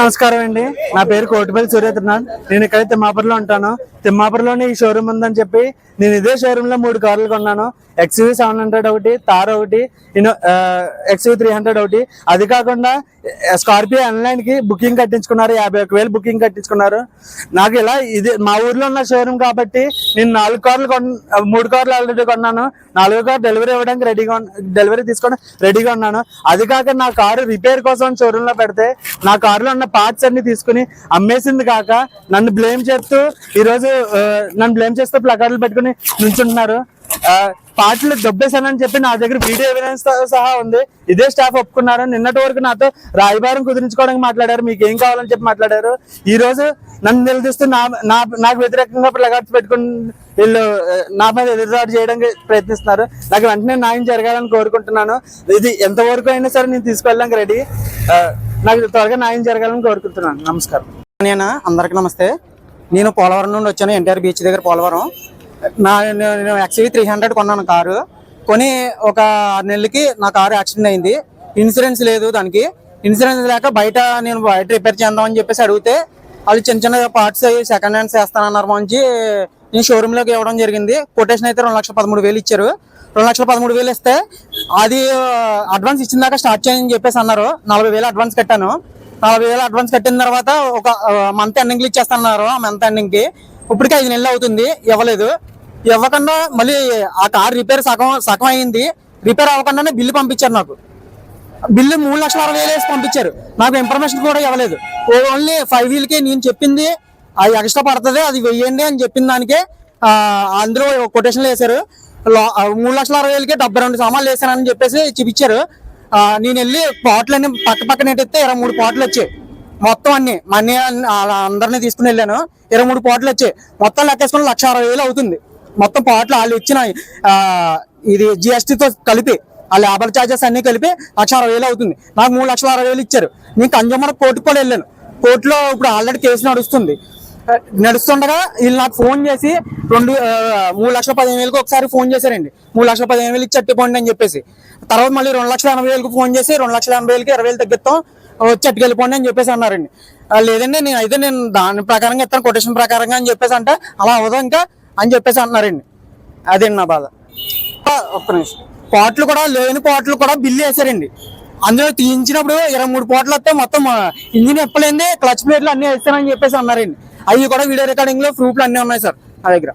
నమస్కారం అండి. నా పేరు కోటిపల్లి సూర్యత్రనాథ్. నేను ఇక్కడ తిమ్మాపూర్లో ఉంటాను. తిమ్మాపూర్లోనే ఈ షోరూమ్ ఉందని చెప్పి నేను ఇదే షోరూమ్లో మూడు కార్లు కొన్నాను. ఎక్స్వీ సెవెన్ హండ్రెడ్ ఒకటి తార్ ఒకటి ఎక్స్వీ త్రీ హండ్రెడ్ ఒకటి. అది కాకుండా స్కార్పియో ఆన్లైన్కి బుకింగ్ కట్టించుకున్నారు. యాభై ఒక వేలు బుకింగ్ కట్టించుకున్నారు. నాకు ఇలా ఇది మా ఊర్లో ఉన్న షోరూమ్ కాబట్టి నేను నాలుగు కార్లు కొన్ మూడు కార్లు ఆల్రెడీ కొన్నాను. నాలుగో కార్ డెలివరీ ఇవ్వడానికి రెడీగా డెలివరీ తీసుకొని రెడీగా ఉన్నాను అది కాక నా కారు రిపేర్ కోసం షోరూమ్లో పెడితే నా కారులో ఉన్న పార్ట్స్ అన్ని తీసుకుని అమ్మేసింది కాక నన్ను బ్లేమ్ చేస్తూ ఈరోజు నన్ను బ్లేమ్ చేస్తూ ప్లకార్డులు పెట్టుకుని నుంచుంటున్నారు ఆ, పాటలు దొబ్బేశానని చెప్పి నా దగ్గర వీడియో ఎవిడెన్స్ సహా ఉంది. ఇదే స్టాఫ్ ఒప్పుకున్నారు. నిన్నటి వరకు నాతో రాయబారం కుదిరించుకోవడానికి మాట్లాడారు. మీకు ఏం కావాలని చెప్పి మాట్లాడారు. ఈ రోజు నన్ను నిలదీస్తూ నా నా- నాకు వ్యతిరేకంగా ప్లగార్డ్స్ పెట్టుకుని వీళ్ళు నా మీద ఎదురుదాడు చేయడానికి ప్రయత్నిస్తున్నారు. నాకు వెంటనే న్యాయం జరగాలని కోరుకుంటున్నాను. ఇది ఎంతవరకు అయినా సరే నేను తీసుకెళ్ళడానికి రెడీ నాకు త్వరగా న్యాయం జరగాలని కోరుకుంటున్నాను. నమస్కారం. నేను? అందరికి నమస్తే. నేను పోలవరం నుండి వచ్చాను ఎన్టీఆర్ బీచ్ దగ్గర పోలవరం. నా నేను- నేను యాక్చువల్లీ త్రీ హండ్రెడ్ కొన్నాను కారు. కొని ఒక ఆరు నెలలకి నా కారు యాక్సిడెంట్ అయింది. ఇన్సూరెన్స్ లేదు దానికి. ఇన్సూరెన్స్ లేక బయట నేను బయట రిపేర్ చేద్దాం అని చెప్పేసి అడిగితే వాళ్ళు చిన్న చిన్న పార్ట్స్ అవి సెకండ్ హ్యాండ్స్ వేస్తానన్నారు మంచి నేను షోరూంలోకి ఇవ్వడం జరిగింది. కొటేషన్ అయితే రెండు లక్షల పదమూడు వేలు ఇచ్చారు. రెండు లక్షల పదమూడు వేలు ఇస్తే అది అడ్వాన్స్ ఇచ్చిందాక స్టార్ట్ చేయని చెప్పేసి అన్నారు. నలభై వేలు అడ్వాన్స్ కట్టాను. నలభై వేలు అడ్వాన్స్ కట్టిన తర్వాత ఒక మంత్ ఎండింగ్లు ఇచ్చేస్తున్నారు ఆ మంత్ ఎండింగ్కి ఇప్పటికే ఐదు నెలలు అవుతుంది ఇవ్వలేదు. ఇవ్వకుండా మళ్ళీ ఆ కార్ రిపేర్ సగం సగం అయింది. రిపేర్ అవ్వకుండానే బిల్లు పంపించారు నాకు. బిల్లు మూడు లక్షల అరవై వేలు వేసి పంపించారు. నాకు ఇన్ఫర్మేషన్ కూడా ఇవ్వలేదు. ఓన్లీ ఫైవ్ వీల్కి నేను చెప్పింది అది ఎక్స్ట్రా పడుతుంది అది వెయ్యండి అని చెప్పిన దానికే అందరూ అందులో కొటేషన్లు వేశారు. మూడు లక్షల అరవై వేలకే డెబ్బై రెండు సామాన్లు వేసానని చెప్పేసి చూపించారు. నేను వెళ్ళి పాటలన్నీ పక్క పక్కన ఏంటైతే ఇరవై మూడు పాటలు వచ్చాయి. మొత్తం అన్ని మా అన్నయ్య వాళ్ళ అందరినీ తీసుకుని వెళ్ళాను. ఇరవై మూడు పాటలు వచ్చాయి. మొత్తం లెక్కేసుకుని లక్ష అరవై వేలు అవుతుంది. మొత్తం పాటలు వాళ్ళు ఇచ్చిన ఇది జిఎస్టీతో కలిపి ఆ లేబర్ ఛార్జెస్ అన్ని కలిపి లక్ష అరవై వేలు అవుతుంది. నాకు మూడు లక్షల అరవై వేలు ఇచ్చారు. నేను కన్జ్యూమర్ కోర్టుకు కూడా వెళ్ళాను. కోర్టులో ఇప్పుడు ఆల్రెడీ కేసు నడుస్తుంది. నడుస్తుండగా వీళ్ళు నాకు ఫోన్ చేసి రెండు మూడు లక్షల పదిహేను వేలకు ఒకసారి ఫోన్ చేశారండి. మూడు లక్షల పదిహేను వేలకి ఇచ్చి అని చెప్పేసి. తర్వాత మళ్ళీ రెండు లక్షల ఎనభై వేలకు ఫోన్ చేసి రెండు లక్షల ఎనభై వేలకి ఇరవై వేలు తగ్గిస్తాం వచ్చి అని చెప్పేసి అన్నారండి. లేదండి నేను అయితే నేను దాని ప్రకారంగా ఇస్తాను కొటేషన్ ప్రకారంగా అని చెప్పేసి అంటే అలా అవ్వదు ఇంకా అని చెప్పేసి అంటున్నారండి అదండి నా బాధ. ఒక్క నిమిషం. పాటలు కూడా లేని పాటలు కూడా బిల్లు వేసారండి అందులో తీయించినప్పుడు ఇరవై మూడు పోట్లు వస్తే మొత్తం ఇంజిన్ ఎప్పలేంది క్లచ్ ప్లేట్లు అన్ని వేస్తానని చెప్పేసి అన్నారండి. అవి కూడా వీడియో రికార్డింగ్లో ప్రూఫ్లు అన్నీ ఉన్నాయి సార్. నా దగ్గర